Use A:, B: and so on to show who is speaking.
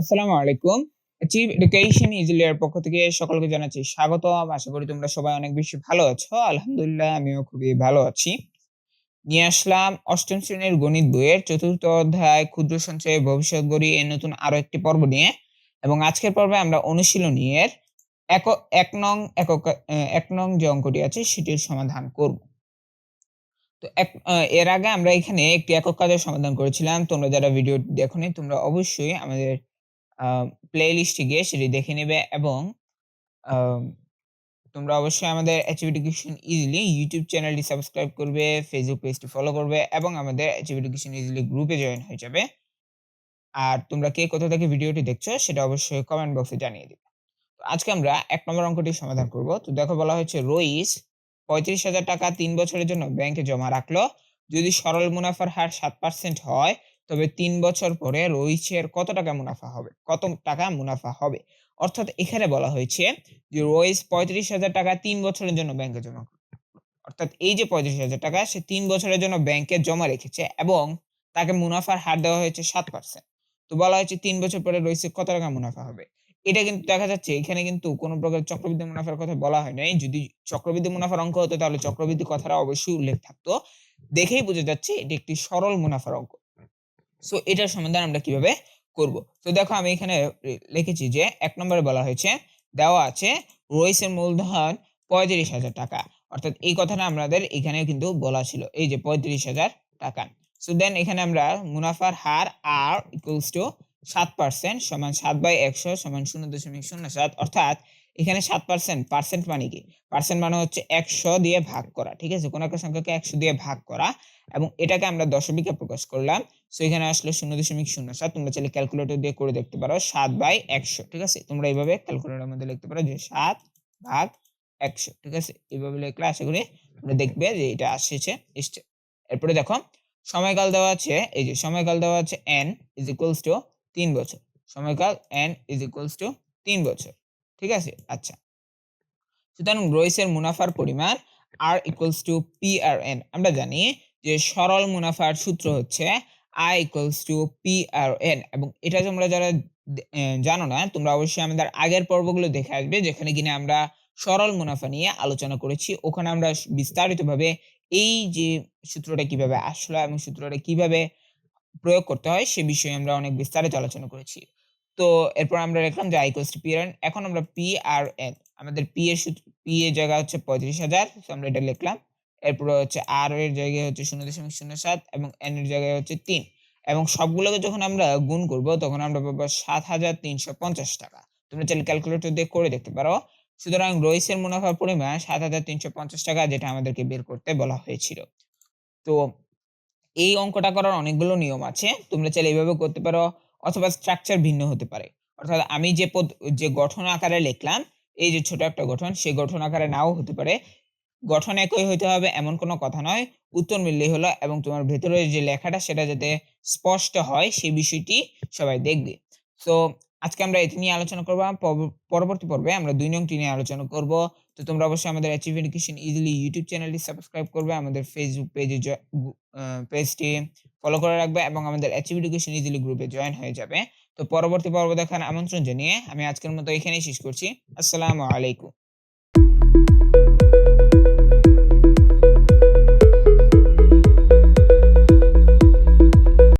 A: আসসালামু আলাইকুম। Achieve education easily এর পক্ষ থেকে সকলকে জানাচ্ছি স্বাগতম। আশা করি তোমরা সবাই অনেক বেশি ভালো আছো। আলহামদুলিল্লাহ, আমিও খুবই ভালো আছি। নিয়ে আসলাম অষ্টম শ্রেণির গণিত বইয়ের চতুর্থ অধ্যায় ক্ষুদ্র সঞ্চয়ে ভবিষ্যৎ গড়ি এর নতুন আরও একটি পর্ব নিয়ে এবং আজকের পর্বে আমরা অনুশীলনী এর এক এক নং একক এক নং যে অঙ্কটি আছে সেটির সমাধান করব। তো এক এর আগে আমরা এখানে একটি একক কাজের সমাধান করেছিলাম। তোমরা যারা ভিডিওটি দেখোনি, তোমরা অবশ্যই আমাদের আ প্লেলিস্টে গিয়ে সেটি দেখে নেবে এবং তোমরা অবশ্যই আমাদের অ্যাচিভ এডুকেশন ইজিলি ইউটিউব চ্যানেলটি সাবস্ক্রাইব করবে, ফেসবুক পেজটি ফলো করবে এবং আমাদের অ্যাচিভ এডুকেশন ইজিলি গ্রুপে জয়েন হয়ে যাবে। আর তোমরা কে কোথা থেকে ভিডিওটি দেখছ সেটা অবশ্যই কমেন্ট বক্সে জানিয়ে দিবে। আজকে আমরা এক নম্বর অঙ্কটি সমাধান করব। তো দেখো বলা হয়েছে রইস ৩৫,০০০ টাকা তিন বছরের জন্য ব্যাংকে জমা রাখল। যদি সরল মুনাফার হার ৭% হয় তবে তিন বছর পরে রইসের কত টাকা মুনাফা হবে? কত টাকা মুনাফা হবে? অর্থাৎ এখানে বলা হয়েছে যে রোহিত পঁয়ত্রিশ হাজার টাকা তিন বছরের জন্য ব্যাংকে জমা। অর্থাৎ এই যে ৩৫,০০০ টাকা সে তিন বছরের জন্য ব্যাংকে জমা রেখেছে এবং তাকে মুনাফার হার দেওয়া হয়েছে সাত পার্সেন্ট তো বলা হয়েছে তিন বছর পরে রইসের কত টাকা মুনাফা হবে? এটা কিন্তু দেখা যাচ্ছে এখানে কিন্তু কোনো প্রকার চক্রবৃদ্ধি মুনাফার কথা বলা হয় নাই। যদি চক্রবৃদ্ধি মুনাফার অঙ্ক হতো তাহলে চক্রবৃদ্ধি কথাটা অবশ্যই উল্লেখ থাকতো। দেখেই বোঝা যাচ্ছে এটি একটি সরল মুনাফার অঙ্ক। সো এটার সমাধান আমরা কীভাবে করব? তো দেখো আমি এখানে লিখেছি যে ১ নম্বরে বলা হয়েছে দেওয়া আছে রইসের মূলধন ৩৫,০০০ টাকা। অর্থাৎ এই কথাটা আমাদের এখানে কিন্তু বলা ছিল। এই যে ৩৫,০০০ টাকা। সো দেন এখানে আমরা মুনাফার হার আর ইকুয়ালস টু ৭% সমান ৭/১০০ সমান ০.০৭ অর্থাৎ এখানে সাত পার্সেন্ট পার্সেন্ট মানে কি? পার্সেন্ট মানে হচ্ছে ১০০ দিয়ে ভাগ করা। ঠিক আছে? কোনো একটা সংখ্যাকে ১০০ দিয়ে ভাগ করা এবং এটাকে আমরা দশমিকে প্রকাশ করলাম। সো এখানে আসলে শূন্য দশমিক শূন্য সাত, তোমরা চাইলে ক্যালকুলেটর দিয়ে করে দেখতে পারো ৭/১০০ ঠিক আছে? তোমরা এইভাবে ক্যালকুলেটরের মধ্যে লিখতে পারো যে সাত ভাগ ১০০ ঠিক আছে? এইভাবে লিখলে আশা করি তোমরা দেখবে যে এটা এসেছে এসছে। এরপরে দেখো, সময়কাল দেওয়া আছে, এই যে সময়কাল দেওয়া আছে এন ইজ ইকুয়ালস টু তিন বছর। সময়কাল এন ইজ ইকুয়ালস টু তিন বছর। ঠিক আছে? আচ্ছা। সুতরাং রইসের মুনাফার পরিমাণ আর equals to P R N আমরা জানি যে সরল মুনাফার সূত্র হচ্ছে I equals to P R N এবং এটা তোমরা যারা জানো না, তোমরা অবশ্যই আমাদের আগের পর্বগুলো দেখে আসবে যেখানে কিনা আমরা সরল মুনাফা নিয়ে আলোচনা করেছি। ওখানে আমরা বিস্তারিতভাবে এই যে সূত্রটা কীভাবে আসলো এবং সূত্রটা কীভাবে প্রয়োগ করতে হয় সে বিষয়ে আমরা অনেক বিস্তারিত আলোচনা করেছি। তো এরপর আমরা লিখলাম যে equals to PRN এখন আমরা PRN আমাদের পি এর P এর জায়গা হচ্ছে ৩৫,০০০ সো আমরা এটা লিখলাম। এরপরে হচ্ছে আর এর জায়গায় হচ্ছে ০.০৭ এবং N এর জায়গায় হচ্ছে ৩ এবং সবগুলোকে যখন আমরা গুণ করব তখন আমরা পাবো ৭৩৫০ টাকা। তোমরা চাইলে ক্যালকুলেটর দিয়ে করে দেখতে পারো। সুতরাং রইসের মুনাফার পরিমাণ ৭৩৫০ টাকা যেটা আমাদেরকে বের করতে বলা হয়েছিল। তো এই অঙ্কটা করার অনেকগুলো নিয়ম আছে। তোমরা চাইলে এভাবেও করতে পারো অথবা স্ট্রাকচার ভিন্ন হতে পারে। অর্থাৎ আমি যে পদ, যে গঠন আকারে লিখলাম, এই যে ছোট একটা গঠন সেই গঠন আকারে নাও হতে পারে। গঠন একই হতে হবে, এমন কোনো কথা নয়। উত্তর মিললেই হলো এবং তোমার ভেতরে যে লেখাটা, সেটা যাতে স্পষ্ট হয় সেই বিষয়টি সবাই দেখবে। সো আজকে আমরা এটি নিয়ে আলোচনা করব পরবর্তী পর্বে আমরা ২ নংটি নিয়ে আলোচনা করব। তো তোমরা অবশ্যই আমাদের অ্যাচিভ এডুকেশন ইজিলি ইউটিউব চ্যানেলটি সাবস্ক্রাইব করবে। আমাদের ফেসবুক পেজে পেজটি ফলো করে রাখবে এবং আমাদের অ্যাচিভ এডুকেশন ইজিলি গ্রুপে জয়েন হয়ে যাবে। তো পরবর্তী পর্ব দেখার আমন্ত্রণ জানিয়ে আমি আজকের মতো এখানেই শেষ করছি। আসসালামু আলাইকুম।